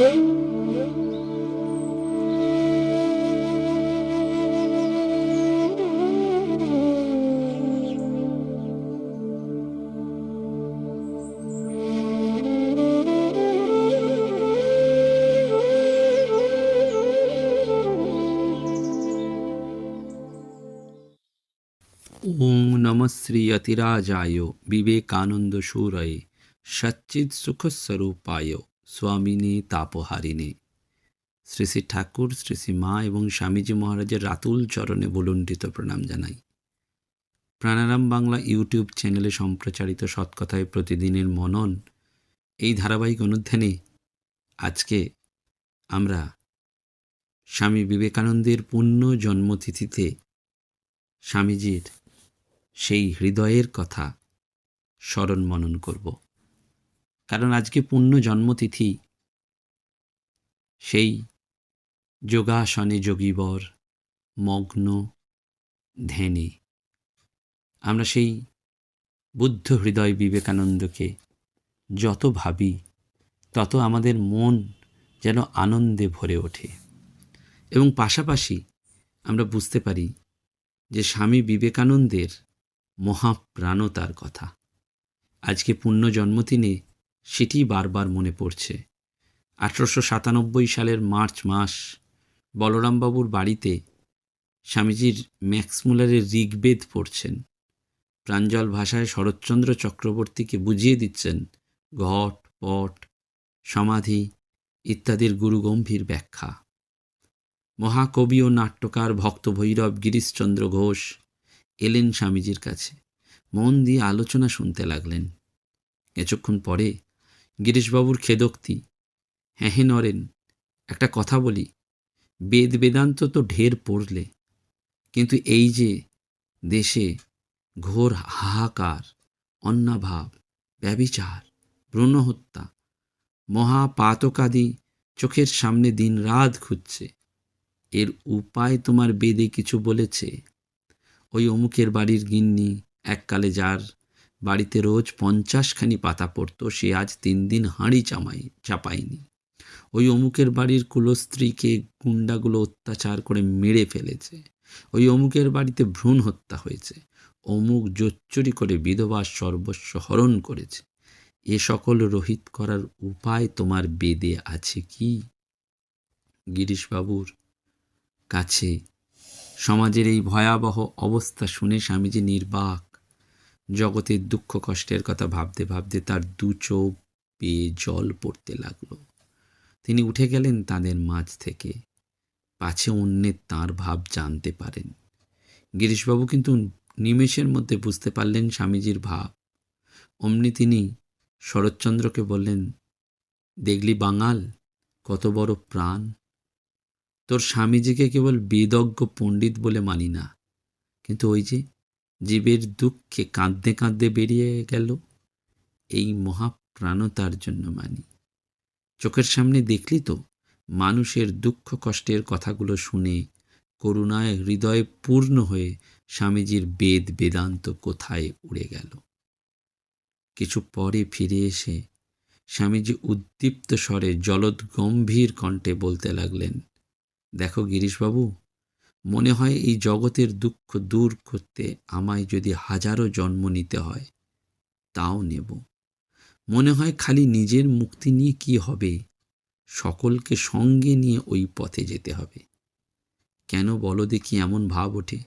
ওং নম শ্রী অতিরাজায় বিবেকানন্দ সুরয়ে সচ্চিদ সুখস্বরূপায় স্বামিনী, তাপহারিণী। শ্রী শ্রী ঠাকুর, শ্রী শ্রী মা এবং স্বামীজি মহারাজের রাতুল চরণে বলুণ্ঠিত প্রণাম জানাই। প্রাণারাম বাংলা ইউটিউব চ্যানেলে সম্প্রচারিত সৎকথায় প্রতিদিনের মনন এই ধারাবাহিক অনুধ্যানে আজকে আমরা স্বামী বিবেকানন্দের পুণ্য জন্মতিথিতে স্বামীজির সেই হৃদয়ের কথা স্মরণ মনন করব। কারণ আজকে পূর্ণ জন্মতিথি সেই যোগাসনে যোগীবর মগ্ন ধ্যানে। আমরা সেই বুদ্ধ হৃদয় বিবেকানন্দকে যত ভাবি, তত আমাদের মন যেন আনন্দে ভরে ওঠে। এবং পাশাপাশি আমরা বুঝতে পারি যে স্বামী বিবেকানন্দের মহাপ্রাণতার কথা। আজকে পূর্ণ জন্মদিনে সেটি বারবার মনে পড়ছে। আঠারোশো সাতানব্বই সালের মার্চ মাস, বলরামবাবুর বাড়িতে স্বামীজির ম্যাক্সমুলারের ঋগ্বেদ পড়ছেন। প্রাঞ্জল ভাষায় শরৎচন্দ্র চক্রবর্তীকে বুঝিয়ে দিচ্ছেন ঘট, পট, সমাধি ইত্যাদির গুরুগম্ভীর ব্যাখ্যা। মহাকবি ও নাট্যকার ভক্ত ভৈরব গিরিশচন্দ্র ঘোষ এলেন স্বামীজির কাছে। মন দিয়ে আলোচনা শুনতে লাগলেন। কিছুক্ষণ পরে গিরিশবাবুর খেদোক্তি। হ্যাঁ হে নরেন, একটা কথা বলি। বেদ বেদান্ত তো ঢের পড়লে। কিন্তু এই যে দেশে ঘোর হাহাকার, অন্নাভাব ব্যবিচার ভ্রূণহত্যা মহাপাতকাদি চোখের সামনে দিন রাত খুঁজছে এর উপায় তোমার বেদে কিছু বলেছে? ওই অমুকের বাড়ির গিন্নি এককালে যার বাড়িতে রোজ পঞ্চাশখানি পাতা পড়তো, সে আজ তিন দিন হাঁড়ি চামাই, চাপায়নি। ওই অমুকের বাড়ির কুলস্ত্রীকে গুন্ডাগুলো অত্যাচার করে মেরে ফেলেছে। ওই অমুকের বাড়িতে ভ্রূণ হত্যা হয়েছে। অমুক জোচ্চুরি করে বিধবা সর্বস্ব হরণ করেছে। এ সকল রহিত করার উপায় তোমার বেদে আছে কি? গিরিশবাবুর কাছে। সমাজের এই ভয়াবহ অবস্থা শুনে স্বামীজি নির্বাক জগতের দুঃখ কষ্টের কথা ভাবতে ভাবতে তার দু চোখ পেয়ে জল পড়তে লাগল। তিনি উঠে গেলেন তাদের মাঝ থেকে। পাছে অন্যের তাঁর ভাব জানতে পারেন। গিরিশবাবু কিন্তু নিমেষের মধ্যে বুঝতে পারলেন স্বামীজির ভাব। অমনি তিনি শরৎচন্দ্রকে বললেন, দেখলি বাঙাল, কত বড় প্রাণ। তোর স্বামীজিকে কেবল বেদজ্ঞ পণ্ডিত বলে মানি না। কিন্তু ওই যে জীবের দুঃখে কাঁদতে কাঁদতে বেরিয়ে গেল। এই মহাপ্রাণতার জন্য মানি। চোখের সামনে দেখলি তো, মানুষের দুঃখ কষ্টের কথাগুলো শুনে করুণায় হৃদয় পূর্ণ হয়ে স্বামীজির বেদ বেদান্ত কোথায় উড়ে গেল। কিছু পরে ফিরে এসে স্বামীজি উদ্দীপ্ত স্বরে জলদ গম্ভীর কণ্ঠে বলতে লাগলেন, দেখো গিরিশবাবু মনে হয় এই জগতের দুঃখ দূর করতে আমায় যদি হাজারো জন্ম নিতে হয়, তাও নেব। মনে হয় খালি নিজের মুক্তি নিয়ে কি হবে? সকলকে সঙ্গে নিয়ে ওই পথে যেতে হবে। কেন বলো দেখি এমন ভাব ওঠে?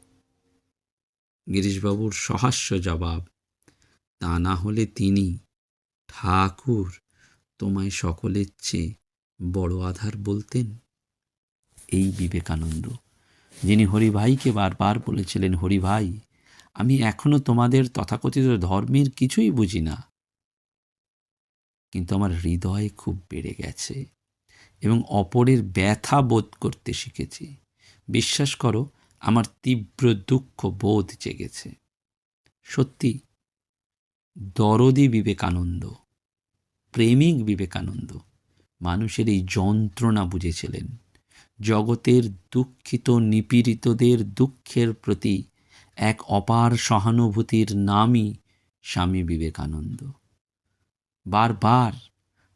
গিরিশবাবুর সহাস্য জবাব, তা না হলে তিনি, ঠাকুর, তোমায় সকলের চেয়ে বড় আধার বলতেন? এই বিবেকানন্দ যিনি হরিভাইকে বারবার বলেছিলেন, হরিভাই, আমি এখনও তোমাদের তথাকথিত ধর্মের কিছুই বুঝি না। কিন্তু আমার হৃদয় খুব বেড়ে গেছে এবং অপরের ব্যথা বোধ করতে শিখেছি। বিশ্বাস করো, আমার তীব্র দুঃখ বোধ জেগেছে। সত্যি, দরদি বিবেকানন্দ, প্রেমিক বিবেকানন্দ, মানুষের এই যন্ত্রণা বুঝেছিলেন। জগতের দুঃখিত নিপীড়িতদের দুঃখের প্রতি এক অপার সহানুভূতির নামই স্বামী বিবেকানন্দ। বারবার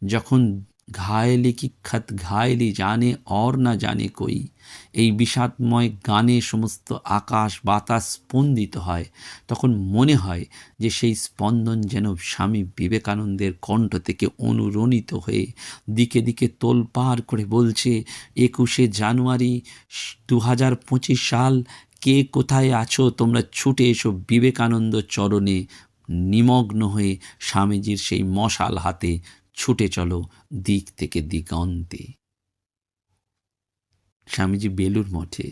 যখন ঘায়লি কি খত ঘায়লি জানে অর না জানে কই। এই বিষাদময় গানে সমস্ত আকাশ বাতাস স্পন্দিত হয়। তখন মনে হয় যে সেই স্পন্দন যেন স্বামী বিবেকানন্দের কণ্ঠ থেকে অনুরণিত হয়ে দিকে দিকে তোলপাড় করে বলছে, একুশে জানুয়ারি দু হাজার পঁচিশ সাল কে কোথায় আছো? তোমরা ছুটে এসো বিবেকানন্দ চরণে নিমগ্ন হয়ে স্বামীজির সেই মশাল হাতে ছুটে চলো দিক থেকে দিগন্তে। স্বামীজি বেলুর মঠে।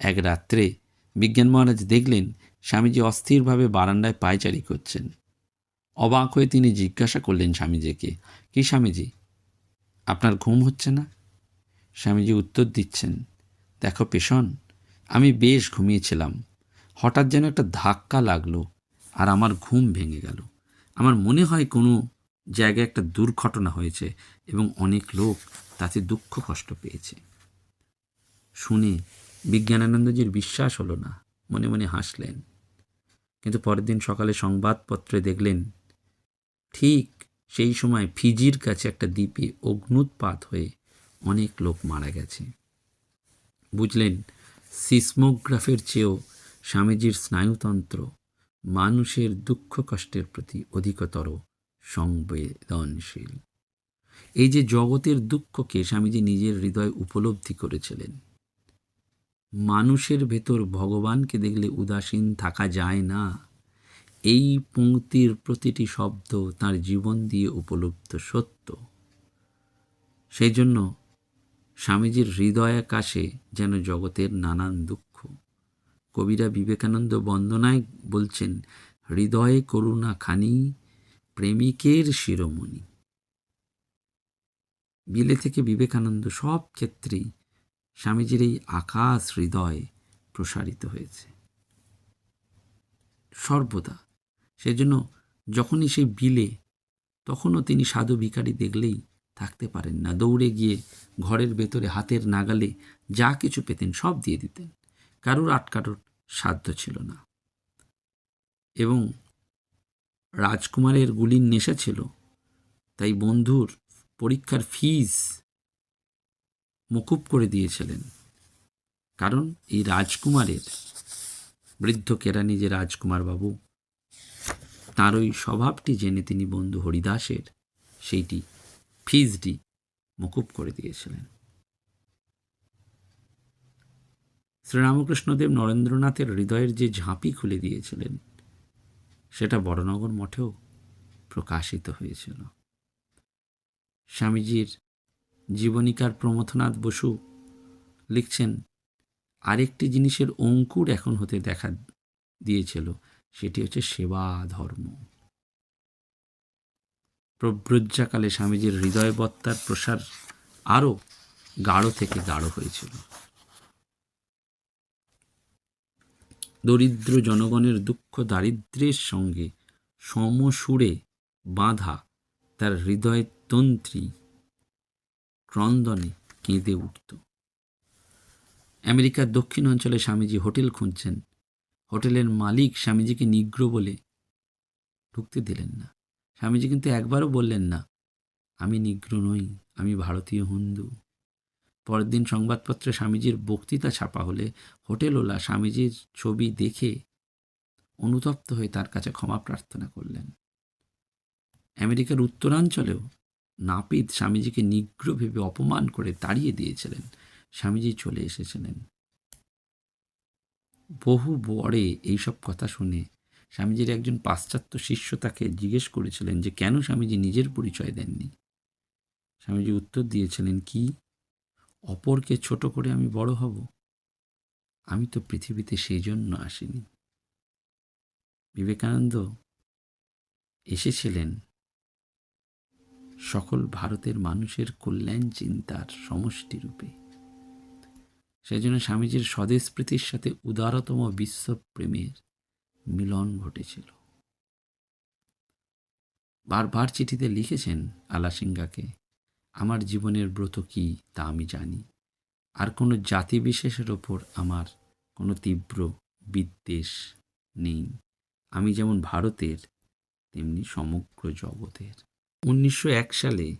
এক রাত্রে বিজ্ঞান মহারাজ দেখলেন স্বামীজি অস্থিরভাবে বারান্দায় পায়চারি করছেন। অবাক হয়ে তিনি জিজ্ঞাসা করলেন স্বামীজিকে, কি স্বামীজি, আপনার ঘুম হচ্ছে না? স্বামীজি উত্তর দিচ্ছেন, দেখো পেশন, আমি বেশ ঘুমিয়েছিলাম। হঠাৎ যেন একটা ধাক্কা লাগল আর আমার ঘুম ভেঙে গেল। আমার মনে হয় কোনো জায়গায় একটা দুর্ঘটনা হয়েছে এবং অনেক লোক তাতে দুঃখ কষ্ট পেয়েছে। শুনে বিজ্ঞানানন্দজির বিশ্বাস হলো না, মনে মনে হাসলেন। কিন্তু পরের দিন সকালে সংবাদপত্রে দেখলেন, ঠিক সেই সময় ফিজির কাছে একটা দ্বীপে অগ্নুৎপাত হয়ে অনেক লোক মারা গেছে। বুঝলেন, সিসমোগ্রাফের চেয়েও স্বামীজির স্নায়ুতন্ত্র মানুষের দুঃখ কষ্টের প্রতি অধিকতর সংবেদনশীল। এই যে জগতের দুঃখকে স্বামীজি নিজের হৃদয় উপলব্ধি করেছিলেন। মানুষের ভেতর ভগবানকে দেখলে উদাসীন থাকা যায় না। এই পংক্তির প্রতিটি শব্দ তার জীবন দিয়ে উপলব্ধ সত্য। সেই জন্য স্বামীজির হৃদয় আকাশে যেন জগতের নানান দুঃখ। কবিরা বিবেকানন্দ বন্দনায় বলছেন, হৃদয়ে করুণা খানি প্রেমিকের শিরোমণি। বিলে থেকে বিবেকানন্দ সব ক্ষেত্রেই স্বামীজির এই আকাশ হৃদয় প্রসারিত হয়েছে। সর্বদা। সেজন্য যখনই সেই বিলে, তখনও তিনি সাধু ভিখারি দেখলেই থাকতে পারেন না। দৌড়ে গিয়ে ঘরের ভেতরে হাতের নাগালে যা কিছু পেতেন সব দিয়ে দিতেন। কারুর আটকাটোর সাধ্য ছিল না। এবং রাজকুমারের গুলির নেশা ছিল। তাই বন্ধুর পরীক্ষার ফিজ মকুব করে দিয়েছিলেন। কারণ এই রাজকুমারের বৃদ্ধ কেরানি যে রাজকুমার বাবু তার ওই স্বভাবটি জেনে তিনি বন্ধু হরিদাসের সেইটি ফিজটি মকুব করে দিয়েছিলেন। শ্রীরামকৃষ্ণদেব নরেন্দ্রনাথের হৃদয়ের যে ঝাঁপি খুলে দিয়েছিলেন সেটা বড়নগর মঠেও প্রকাশিত হয়েছিল। স্বামীজির জীবনীকার প্রমথনাথ বসু লিখছেন, আরেকটি জিনিসের অঙ্কুর এখন হতে দেখা দিয়েছিল, সেটি হচ্ছে সেবা ধর্ম। প্রব্রজ্জাকালে স্বামীজির হৃদয়বত্তার প্রসার আরও গাঢ় থেকে গাঢ় হয়েছিল। দরিদ্র জনগণের দুঃখ দারিদ্র্যের সঙ্গে সমসুরে বাঁধা তার হৃদয় তন্ত্রী ক্রন্দনে কেঁদে উঠত। আমেরিকার দক্ষিণ অঞ্চলে স্বামীজি হোটেল খুঁজছেন। হোটেলের মালিক স্বামীজিকে নিগ্র বলে ঢুকতে দিলেন না। স্বামীজি কিন্তু একবারও বললেন না, আমি নিগ্র নই, আমি ভারতীয় হিন্দু। পরের দিন সংবাদপত্রে স্বামীজির বক্তৃতা ছাপা হলে হোটেলওয়ালা স্বামীজির ছবি দেখে অনুতপ্ত হয়ে তার কাছে ক্ষমা প্রার্থনা করলেন। আমেরিকার উত্তরাঞ্চলেও নাপিত স্বামীজিকে নিগ্র ভেবে অপমান করে তাড়িয়ে দিয়েছিলেন। স্বামীজি চলে এসেছিলেন। বহু বড়ে এইসব কথা শুনে স্বামীজির একজন পাশ্চাত্য শিষ্য তাকে জিজ্ঞেস করেছিলেন যে, কেন স্বামীজি নিজের পরিচয় দেননি? স্বামীজি উত্তর দিয়েছিলেন, কি অপরকে ছোট করে আমি বড় হব? আমি তো পৃথিবীতে সেই জন্য আসিনি। বিবেকানন্দ এসেছিলেন সকল ভারতের মানুষের কল্যাণ চিন্তার সমষ্টিরূপে সেই জন্য স্বামীজির স্বদেশ প্রীতির সাথে উদারতম বিশ্বপ্রেমের মিলন ঘটেছিল। বারবার চিঠিতে লিখেছেন আলাসিঙ্গাকে আমার জীবনের ব্রত কি তা আমি জানি। আর কোনো জাতি বিশেষের ওপর আমার কোনো তীব্র বিদ্বেষ নেই। আমি যেমন ভারতের, তেমনি সমগ্র জগতের। উনিশশো এক সালে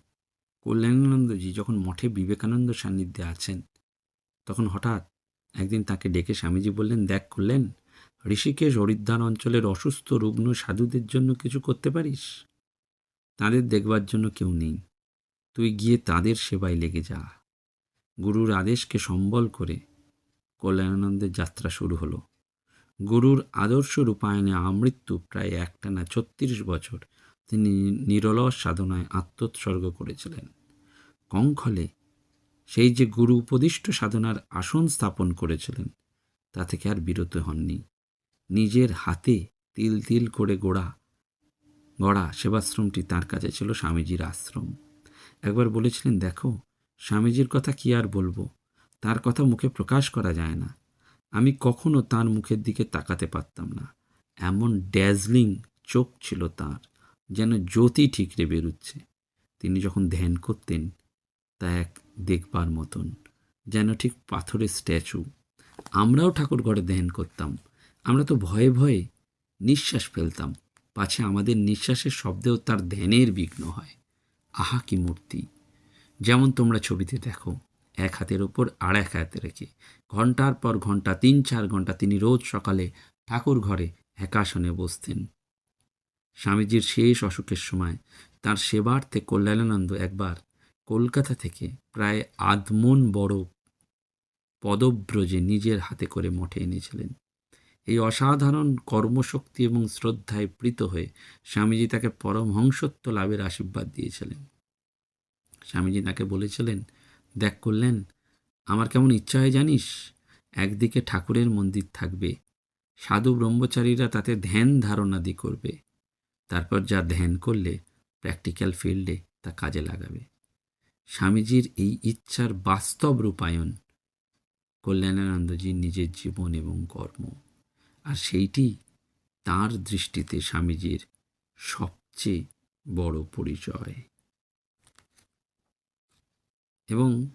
কল্যাণানন্দজি যখন মঠে বিবেকানন্দ সান্নিধ্যে আছেন, তখন হঠাৎ একদিন তাকে ডেকে স্বামীজি বললেন, দেখ করলেন ঋষিকেশ হরিদ্বার অঞ্চলের অসুস্থ রুগ্ন সাধুদের জন্য কিছু করতে পারিস? তাদের দেখবার জন্য কেউ নেই। তুই গিয়ে তাদের সেবায় লেগে যা। গুরুর আদেশকে সম্বল করে কল্যাণানন্দের যাত্রা শুরু হলো। গুরুর আদর্শ রূপায়ণে আমৃত্যু প্রায় একটানা ছত্রিশ বছর তিনি নিরলস সাধনায় আত্মোৎসর্গ করেছিলেন। কঙ্খলে সেই যে গুরু উপদিষ্ট সাধনার আসন স্থাপন করেছিলেন, তা থেকে আর বিরত হননি। নিজের হাতে তিল তিল করে গোড়া, গড়া সেবাশ্রমটি তার কাছে ছিল স্বামীজির আশ্রম। একবার বলেছিলেন, দেখো, স্বামীজির কথা কি আর বলব? তার কথা মুখে প্রকাশ করা যায় না। আমি কখনো তার মুখের দিকে তাকাতে পারতাম না। এমন ড্যাজলিং চোখ ছিল তার, যেন জ্যোতি ঠিকরে বেরুচ্ছে। তিনি যখন ধ্যান করতেন, তা এক দেখবার মতন, যেন ঠিক পাথরের স্ট্যাচু। আমরাও ঠাকুর ঘরে ধ্যান করতাম। আমরা তো ভয়ে ভয়ে নিঃশ্বাস ফেলতাম। পাছে আমাদের নিঃশ্বাসের শব্দেও তার ধ্যানের বিঘ্ন হয়। আহা কি মূর্তি। যেমন তোমরা ছবিতে দেখো, এক হাতের ওপর আর এক হাতে রেখে ঘণ্টার পর ঘণ্টা, তিন চার ঘণ্টা তিনি রোজ সকালে ঠাকুর ঘরে একাসনে বসতেন। স্বামীজির শেষ অসুখের সময় তার সেবার্থে কল্যাণানন্দ একবার কলকাতা থেকে প্রায় আধমন বড় পদব্রজে নিজের হাতে করে মঠে এনেছিলেন। এই অসাধারণ কর্মশক্তি এবং শ্রদ্ধায় প্রীত হয়ে স্বামীজি তাকে পরমহংসত্ব লাভের আশীর্বাদ দিয়েছিলেন। স্বামীজি তাকে বলেছিলেন, দেখ করলেন আমার কেমন ইচ্ছা হয় জানিস? একদিকে ঠাকুরের মন্দির থাকবে, সাধু ব্রহ্মচারীরা তাতে ধ্যান ধারণাদি করবে, তারপর যা ধ্যান করলে প্র্যাকটিক্যাল ফিল্ডে তা কাজে লাগাবে। স্বামীজির এই ইচ্ছার বাস্তব রূপায়ণ কল্যাণানন্দজির নিজের জীবন এবং কর্ম। আর সেইটি তার দৃষ্টিতে স্বামীজির সবচেয়ে বড় পরিচয়। এবং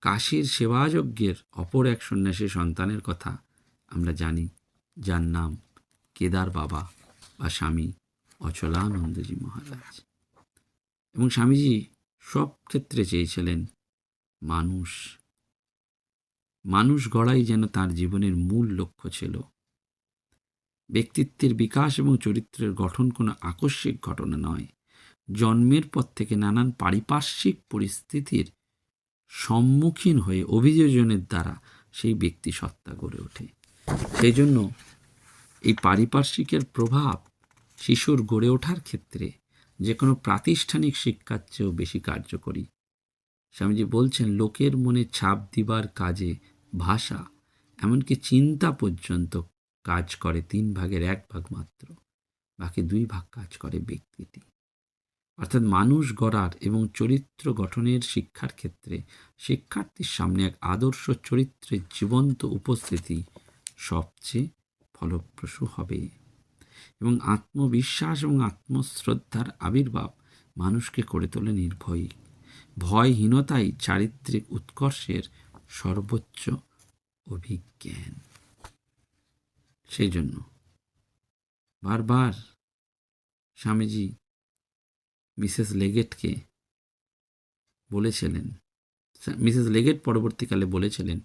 কাশীর সেবাযজ্ঞের অপর এক সন্ন্যাসী সন্তানের কথা আমরা জানি, যার নাম কেদার বাবা বা স্বামী অচলানন্দজি মহারাজ। এবং স্বামীজি সব ক্ষেত্রে চেয়েছিলেন মানুষ মানুষ গড়াই যেন তার জীবনের মূল লক্ষ্য ছিল। ব্যক্তিত্বের বিকাশ এবং চরিত্রের গঠন কোনো আকস্মিক ঘটনা নয়। জন্মের পর থেকে নানান পারিপার্শ্বিক পরিস্থিতির সম্মুখীন হয়ে অভিযোজনের দ্বারা সেই ব্যক্তি সত্তা গড়ে ওঠে। সেই জন্য এই পারিপার্শ্বিকের প্রভাব শিশুর গড়ে ওঠার ক্ষেত্রে যে কোনো প্রাতিষ্ঠানিক শিক্ষার চেয়েও বেশি কার্যকরী। স্বামীজি বলছেন, লোকের মনে ছাপ দিবার কাজে ভাষা, এমনকি চিন্তা পর্যন্ত কাজ করে তিন ভাগের এক ভাগ মাত্র, বাকি দুই ভাগ কাজ করে ব্যক্তিটি। অর্থাৎ মানুষ গড়ার এবং চরিত্র গঠনের শিক্ষার ক্ষেত্রে শিক্ষার্থীর সামনে এক আদর্শ চরিত্রের জীবন্ত উপস্থিতি সবচেয়ে ফলপ্রসূ হবে। এবং আত্মবিশ্বাস এবং আত্মশ্রদ্ধার আবির্ভাব মানুষকে করে তোলে নির্ভয়ী। ভয়হীনতাই চারিত্রিক উৎকর্ষের সর্বোচ্চ অভিজ্ঞান সেই জন্য বারবার স্বামীজি মিসেস লেগেটকে বলেছিলেন, মিসেস লেগেট পরবর্তীকালে বলেছিলেন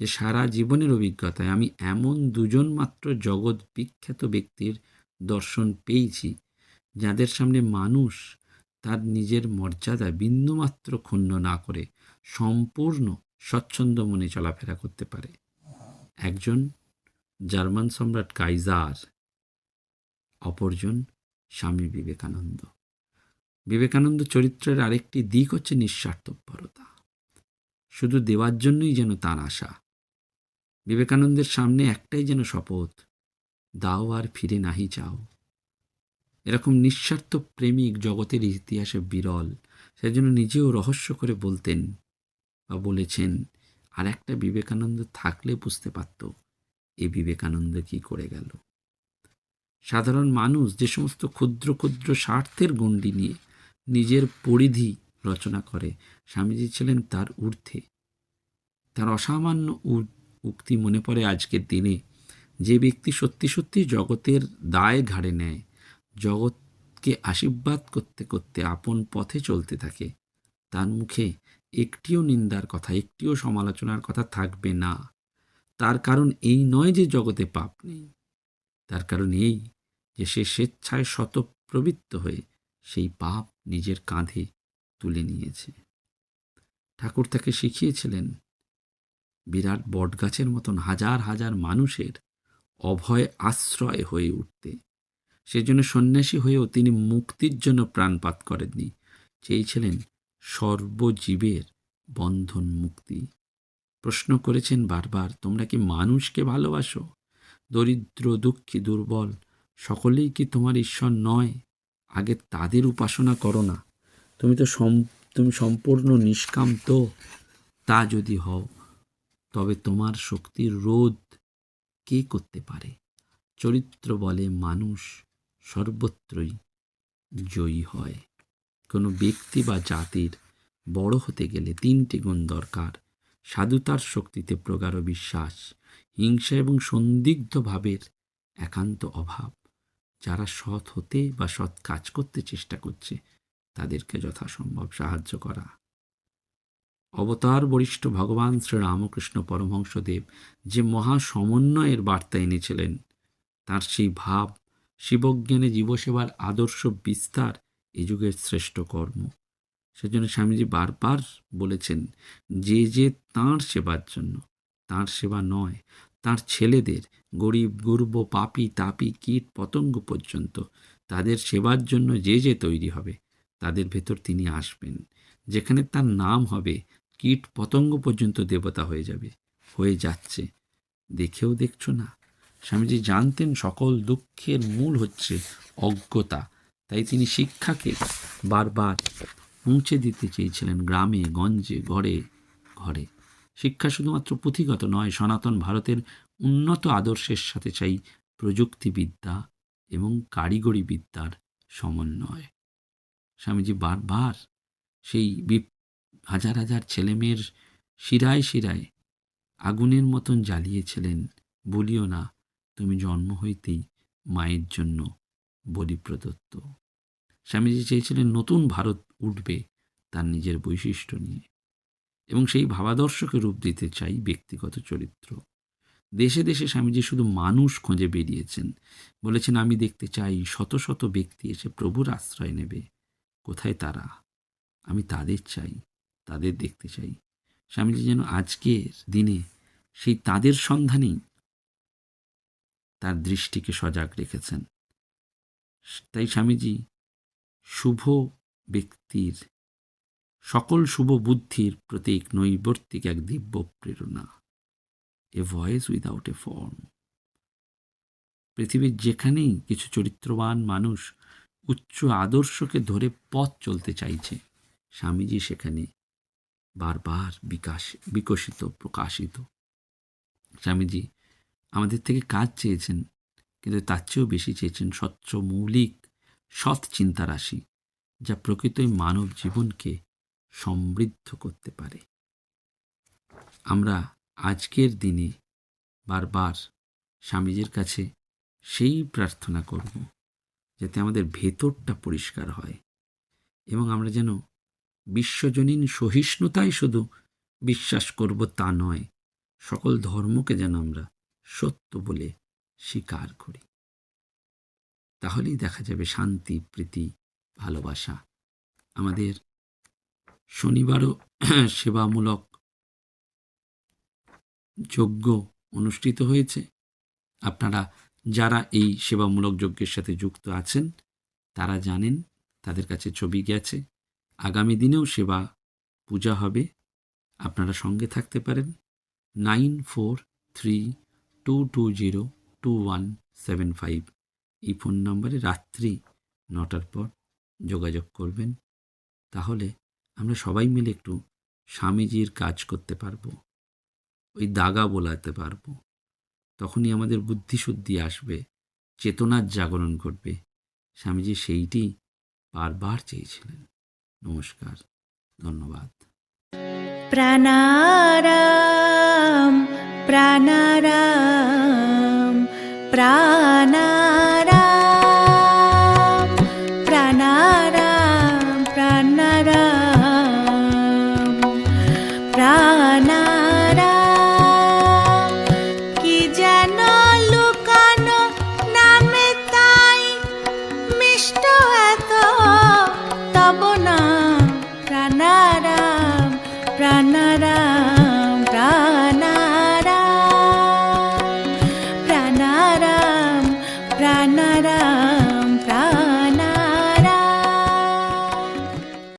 যে, সারা জীবনের অভিজ্ঞতায় আমি এমন দুজন মাত্র জগৎ বিখ্যাত ব্যক্তির দর্শন পেয়েছি, যাদের সামনে মানুষ তার নিজের মর্যাদা বিন্দুমাত্র ক্ষুণ্ণ না করে সম্পূর্ণ স্বচ্ছন্দ মনে চলাফেরা করতে পারে। একজন জার্মান সম্রাট কাইজার, অপরজন স্বামী বিবেকানন্দ। বিবেকানন্দ চরিত্রের আরেকটি দিক হচ্ছে নিঃস্বার্থপরতা। শুধু দেওয়ার জন্যই যেন তার আশা, বিবেকানন্দের সামনে একটাই যেন শপথ, দাও আর ফিরে নাহি চাও। এরকম নিঃস্বার্থ প্রেমিক জগতের ইতিহাসে বিরল, সেজন্য নিজেও রহস্য করে বলতেন বলেছেন আর একটা বিবেকানন্দ থাকলে বুঝতে পারত এ বিবেকানন্দ কি করে গেল। সাধারণ মানুষ যে সমস্ত ক্ষুদ্র ক্ষুদ্র স্বার্থের গণ্ডি নিয়ে নিজের পরিধি রচনা করে, স্বামীজি ছিলেন তার ঊর্ধ্বে। তার অসামান্য উক্তি মনে পড়ে আজকের দিনে, যে ব্যক্তি সত্যি সত্যি জগতের দায় ঘাড়ে নেয়, জগৎকে আশীর্বাদ করতে করতে আপন পথে চলতে থাকে, তার মুখে একটিও নিন্দার কথা, একটিও সমালোচনার কথা থাকবে না। তার কারণ এই নয় যে জগতে পাপ নেই। তার কারণ এই যে সে স্বেচ্ছায় শতপ্রবৃত্ত হয়ে সেই পাপ নিজের কাঁধে তুলে নিয়েছে। ঠাকুর তাকে শিখিয়েছিলেন, বিরাট বটগাছের মতন হাজার হাজার মানুষের অভয় আশ্রয় হয়ে উঠতে। সেজন্য সন্ন্যাসী হয়েও তিনি মুক্তির জন্য প্রাণপাত করেননি। চেয়েছিলেন সর্বজীবের বন্ধন মুক্তি। প্রশ্ন করেছেন বারবার, তোমরা কি মানুষকে ভালোবাসো? দরিদ্র, দুঃখী, দুর্বল, সকলেই কি তোমার ঈশ্বর নয়? আগে তাদের উপাসনা করো না। তুমি তো সম- তুমি সম্পূর্ণ নিষ্কাম তো তা যদি হও, তবে তোমার শক্তির রোধ কে করতে পারে? চরিত্র বলে, মানুষ সর্বত্রই জয়ী হয়। কোনো ব্যক্তি বা জাতির বড় হতে গেলে তিনটি গুণ দরকার। সাধুতার শক্তিতে প্রগাঢ় বিশ্বাস, হিংসা এবং সন্দিগ্ধ ভাবের একান্ত অভাব। যারা সৎ হতে বা সৎ কাজ করতে চেষ্টা করছে, তাদেরকে যথাসম্ভব সাহায্য করা। অবতার বরিষ্ঠ ভগবান শ্রী রামকৃষ্ণ পরমহংসদেব যে মহা সমন্বয়ের বার্তা এনেছিলেন, তার সেই ভাব, শিবজ্ঞানে জীবসেবার আদর্শ বিস্তার এ যুগের শ্রেষ্ঠ কর্ম। সেজন্য স্বামীজি বারবার বলেছেন, যে যে তাঁর সেবার জন্য, তাঁর সেবা নয়, তাঁর ছেলেদের, গরিব, গুর্ব, পাপি, তাপি, কীট, পতঙ্গ পর্যন্ত, তাদের সেবার জন্য যে যে তৈরি হবে, তাদের ভেতর তিনি আসবেন। যেখানে তার নাম হবে, কীট, পতঙ্গ পর্যন্ত দেবতা হয়ে যাবে, হয়ে যাচ্ছে। দেখেও দেখছ না? স্বামীজি জানতেন সকল দুঃখের মূল হচ্ছে অজ্ঞতা তাই তিনি শিক্ষাকে বারবার পৌঁছে দিতে চেয়েছিলেন গ্রামে, গঞ্জে, ঘরে ঘরে। শিক্ষা শুধুমাত্র পুঁথিগত নয়, সনাতন ভারতের উন্নত আদর্শের সাথে চাই প্রযুক্তিবিদ্যা এবং কারিগরি বিদ্যার সমন্বয়। স্বামীজি বারবার সেই হাজার হাজার ছেলেমেয়ের শিরায় শিরায় আগুনের মতন জ্বালিয়েছিলেন, বলিও না, তুমি জন্ম হইতেই মায়ের জন্য বলি প্রদত্ত স্বামীজি চেয়েছিলেন নতুন ভারত উঠবে তার নিজের বৈশিষ্ট্য নিয়ে। এবং সেই ভাবাদর্শকে রূপ দিতে চাই ব্যক্তিগত চরিত্র। দেশে দেশে স্বামীজি শুধু মানুষ খুঁজে বেরিয়েছেন। বলেছেন, আমি দেখতে চাই শত শত ব্যক্তি এসে প্রভুর আশ্রয় নেবে। কোথায় তারা? আমি তাদের চাই, তাদের দেখতে চাই। স্বামীজি যেন আজকের দিনে সেই তাদের সন্ধানেই তার দৃষ্টিকে সজাগ রেখেছেন। তাই স্বামীজি শুভ ব্যক্তির, সকল শুভ বুদ্ধির প্রতীক নৈবর্তিক এক দিব্য প্রেরণা a voice without a form পৃথিবীর যেখানেই কিছু চরিত্রবান মানুষ উচ্চ আদর্শকে ধরে পথ চলতে চাইছে, স্বামীজি সেখানে বারবার বিকাশ, বিকশিত, প্রকাশিত। স্বামীজি আমাদের থেকে কাজ চেয়েছেন, কিন্তু তার চেয়েও বেশি চেয়েছেন স্বচ্ছ মৌলিক সৎ চিন্তারাশি যা প্রকৃতই মানব জীবনকে সমৃদ্ধ করতে পারে। আমরা আজকের দিনে বারবার স্বামীজির কাছে সেই প্রার্থনা করব যাতে আমাদের ভেতরটা পরিষ্কার হয় এবং আমরা যেন বিশ্বজনীন সহিষ্ণুতাই শুধু বিশ্বাস করব তা নয়, সকল ধর্মকে যেন আমরা সত্য বলে স্বীকার করি। তাহলেই দেখা যাবে শান্তি, প্রীতি, ভালোবাসা। আমাদের শনিবারও সেবামূলক যজ্ঞ অনুষ্ঠিত হয়েছে। আপনারা যারা এই সেবামূলক যজ্ঞের সাথে যুক্ত আছেন, তারা জানেন তাদের কাছে ছবি গেছে। আগামী দিনেও সেবা পূজা হবে। আপনারা সঙ্গে থাকতে পারেন। Nine four three two two zero two one seven five এই ফোন নম্বরে রাত্রি নটার পর যোগাযোগ করবেন। তাহলে আমরা সবাই মিলে একটু স্বামীজির কাজ করতে পারব। ওই দাগা বোলাতে পারব। তখনই আমাদের বুদ্ধিশুদ্ধি আসবে, চেতনার জাগরণ ঘটবে। স্বামীজি সেইটি বারবার চেয়েছিলেন। নমস্কার, ধন্যবাদ। প্রাণারাম প্রাণারাম প্রাণারাম।